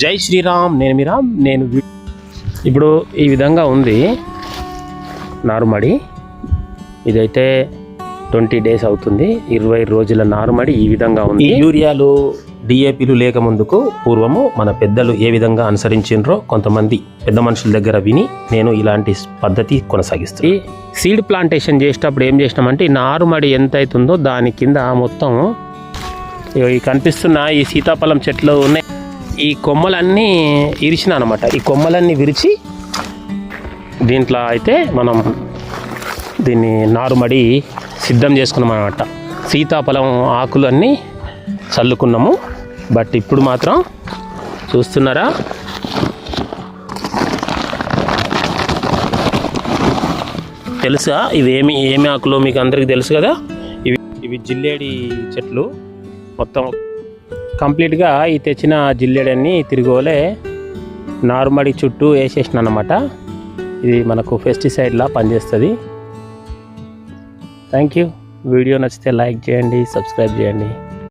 జై శ్రీరామ్ నేను మీరామ్ నేను ఇప్పుడు ఈ విధంగా ఉంది. నారుమడి. ఇదైతే ట్వంటీ డేస్ అవుతుంది. ఇరవై రోజుల నారుమడి ఈ విధంగా ఉంది. యూరియాలు డిఏపిలు లేక ముందుకు పూర్వము మన పెద్దలు ఏ విధంగా అనుసరించిండ్రో కొంతమంది పెద్ద మనుషుల దగ్గర విని నేను ఇలాంటి పద్ధతి కొనసాగిస్తాను ఈ సీడ్ ప్లాంటేషన్ చేసేటప్పుడు ఏం చేసినామంటే ఈ నారుమడి ఎంత అవుతుందో దాని కింద మొత్తం కనిపిస్తున్న ఈ సీతాఫలం చెట్లు ఉన్నాయి. ఈ కొమ్మలన్నీ ఇరిచిన అనమాట ఈ కొమ్మలన్నీ విరిచి దీంట్లో అయితే మనం దీన్ని నారుమడి సిద్ధం చేసుకున్నాం అనమాట సీతాఫలం ఆకులు అన్నీ చల్లుకున్నాము. బట్ ఇప్పుడు మాత్రం చూస్తున్నారా? తెలుసా? ఇవి ఏమి ఏమి ఆకులు? మీకు అందరికీ తెలుసు కదా? ఇవి ఇవి జిల్లేడి చెట్లు. మొత్తం కంప్లీట్గా ఈ తెచ్చిన జిల్లేడన్ని తిరిగోలే నారుమడి చుట్టూ వేసేసిన అనమాట ఇది మనకు పెస్టిసైడ్లా పనిచేస్తుంది. థ్యాంక్ యూ వీడియో నచ్చితే లైక్ చేయండి సబ్స్క్రైబ్ చేయండి.